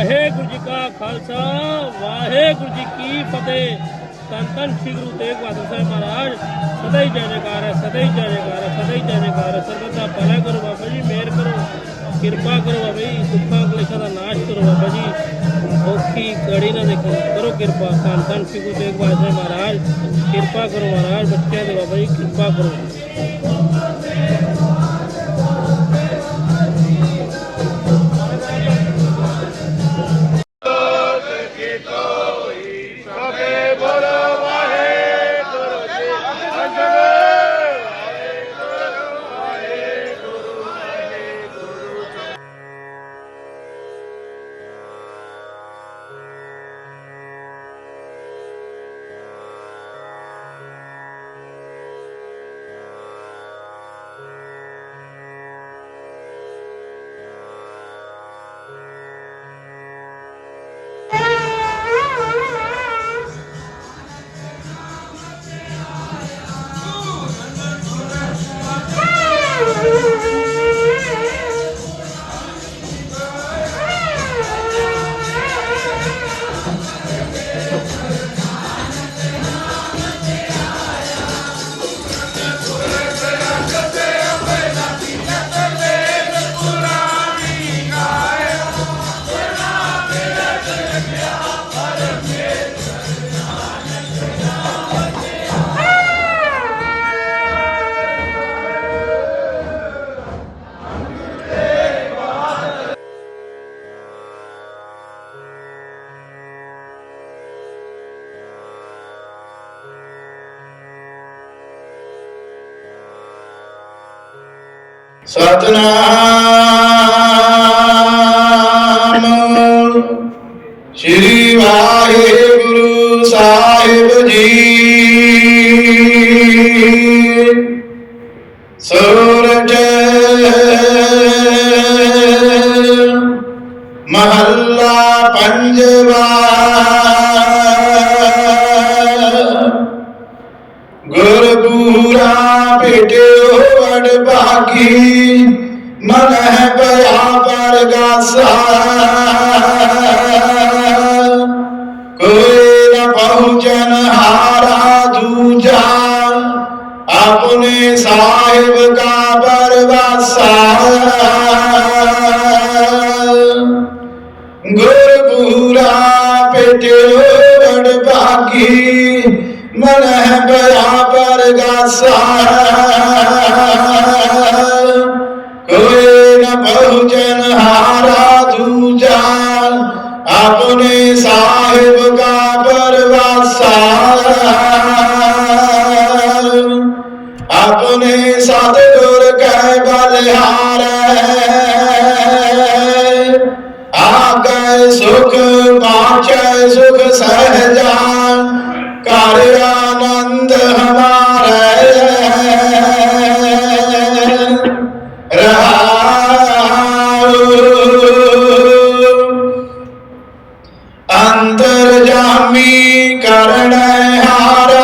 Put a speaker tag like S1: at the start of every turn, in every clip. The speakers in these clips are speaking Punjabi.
S1: ਵਾਹਿਗੁਰੂ ਜੀ ਕਾ ਖਾਲਸਾ, ਵਾਹਿਗੁਰੂ ਜੀ ਕੀ ਫਤਿਹ। ਤਨ ਤਨ ਸ੍ਰੀ ਗੁਰੂ ਤੇਗ ਬਹਾਦਰ ਸਾਹਿਬ ਮਹਾਰਾਜ, ਸਦਾ ਹੀ ਜੈ ਜੈਕਾਰ ਹੈ, ਸਦਾ ਹੀ ਜੈ ਜੈਕਾਰ ਹੈ, ਸਦਾ ਹੀ ਜੈ ਜੈਕਾਰ ਹੈ। ਸਰਬਤ ਦਾ ਭਲਾ ਕਰੋ ਬਾਬਾ ਜੀ, ਮਿਹਰ ਕਰੋ, ਕਿਰਪਾ ਕਰੋ ਬਾਬਾ ਜੀ, ਦੁੱਖਾਂ ਕਲੇਸ਼ਾਂ ਦਾ ਨਾਸ਼ ਕਰੋ ਬਾਬਾ ਜੀ। ਔਖੀ ਕੜੀ ਨਾ ਦੇਖੋ, ਕਰੋ ਕਿਰਪਾ। ਤਨ ਤਨ ਸ੍ਰੀ ਗੁਰੂ ਤੇਗ ਬਹਾਦਰ ਸਾਹਿਬ ਮਹਾਰਾਜ, ਕਿਰਪਾ ਕਰੋ ਮਹਾਰਾਜ, ਬੱਚਿਆਂ ਦੇ ਬਾਬਾ ਜੀ, ਕਿਰਪਾ ਕਰੋ।
S2: ਸਤਨਾਮ। ਸ੍ਰੀ ਵਾਹਿਗੁਰੂ ਸਾਹਿਬ ਜੀ। ਸੂਰਜ ਮਹੱਲਾ ਪੰਜਵਾ। ਗੁਰਪੂਰਾ ਭੇਟਿਓ ਵਡ ਭਾਗੀ, ਮਨ ਹੈ ਪਿਆ ਪਰਗਾਸਾ ਕੋਈ ਨ ਪਹੁੰਚਨ ਹਾਰਾ ਦੂਜਾ, ਆਪਣੇ ਸਾਹਿਬ ਕਾ ਪਰਵਾਸਾ ਗੁਰਪੂਰਾ ਭੇਟਿਓ ਵਡ ਭਾਗੀ, ਮਨ ਹੈ ਪਿਆ ਪਰਗਾਸਾ ਕੋਈ ਕੈ ਆਗੈ ਸੁਖ ਪਾਚੈ ਸੁਖ ਸਹਜਾ ਕਰ ਆਨੰਦ ਹਮਾਰੇ। ਰਹਾਉ। ਅੰਤਰ ਜਾਮੀ ਕਰਣ ਹਾਰਾ।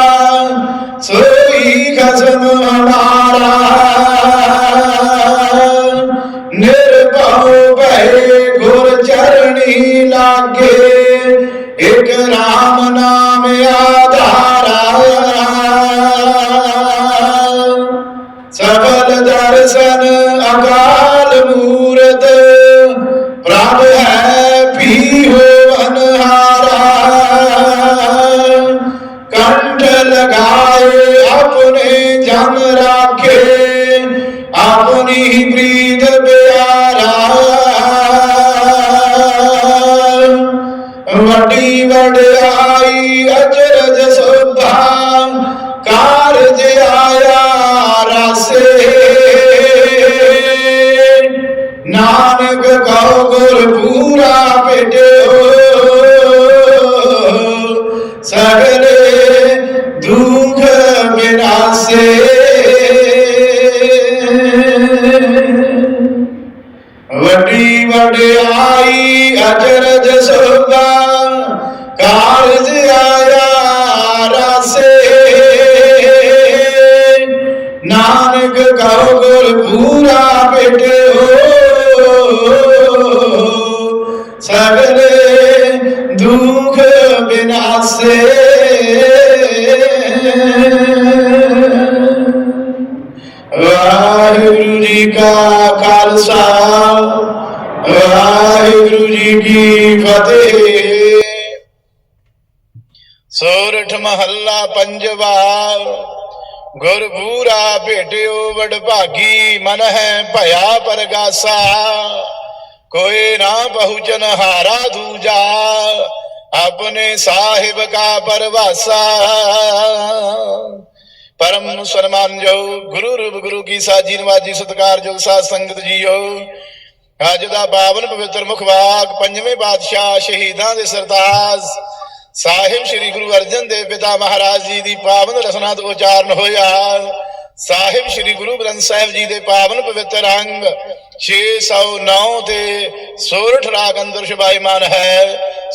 S2: ਆਧਾਰਾ ਸਬਲ ਦਰਸ਼ਨ ਅਕਾਲ ਸਗਲੇ ਦੁਖ ਬਿਨਾਸੇ। ਵੱਡੀ ਵਡਿਆਈ ਅਜਰਜ ਸੋਭਾ ਕਾਰਜ ਆਇਆ ਰਾਸੇ। ਨਾਨਕ ਕਉ ਗੁਰ ਪੂਰਾ ਭੇਟਿਓ ਸਗਲੇ ਵਾਸੇ ਵਾਹਿਗੁਰੂ ਜੀ ਕਾ ਖਾਲਸਾ, ਵਾਹਿਗੁਰੂ ਜੀ ਕੀ ਫਤਿਹ। ਸੋਰਠ ਮਹੱਲਾ ਪੰਜਵਾ ਗੁਰਬੂਰਾ ਭੇਟਿਓ ਵਡਭਾਗੀ, ਮਨ ਹੈ ਭਇਆ ਪਰਗਾਸਾ। ਕੋਈ ਨਾ ਪਹੁੰਚਨ ਹਾਰਾ ਦੂਜਾ ਆਪਣੇ ਸਾਹਿਬ ਕਾ ਪਰਵਾਸਾ। ਪਰਮ ਸਨਮਾਨ ਜੋ ਗੁਰੂ ਰੂਪ ਗੁਰੂ ਕੀ ਸਾਜੀ ਨਵਾਜੀ ਸਤਕਾਰ ਜੋ ਸਾਧ ਸੰਗਤ ਜੀਓ। ਅੱਜ ਦਾ ਪਾਵਨ ਪਵਿੱਤਰ ਮੁਖਵਾਕ ਪੰਜਵੇਂ ਪਾਤਸ਼ਾਹ ਸ਼ਹੀਦਾਂ ਦੇ ਸਰਤਾਜ। ਸਾਹਿਬ ਸ੍ਰੀ ਗੁਰੂ ਅਰਜਨ ਦੇਵ ਪਿਤਾ ਮਹਾਰਾਜ ਜੀ ਦੀ ਪਾਵਨ ਰਸਨਾ ਤੋਂ ਉਚਾਰਨ ਹੋਇਆ। ਸਾਹਿਬ ਸ੍ਰੀ ਗੁਰੂ ਗ੍ਰੰਥ ਸਾਹਿਬ ਜੀ ਦੇ ਪਾਵਨ ਪਵਿੱਤਰ ਅੰਗ 609 ਤੇ ਸੋਰਠ ਰਾਗ ਅੰਦਰ ਸ਼ਬਾਈਮਾਨ ਹੈ।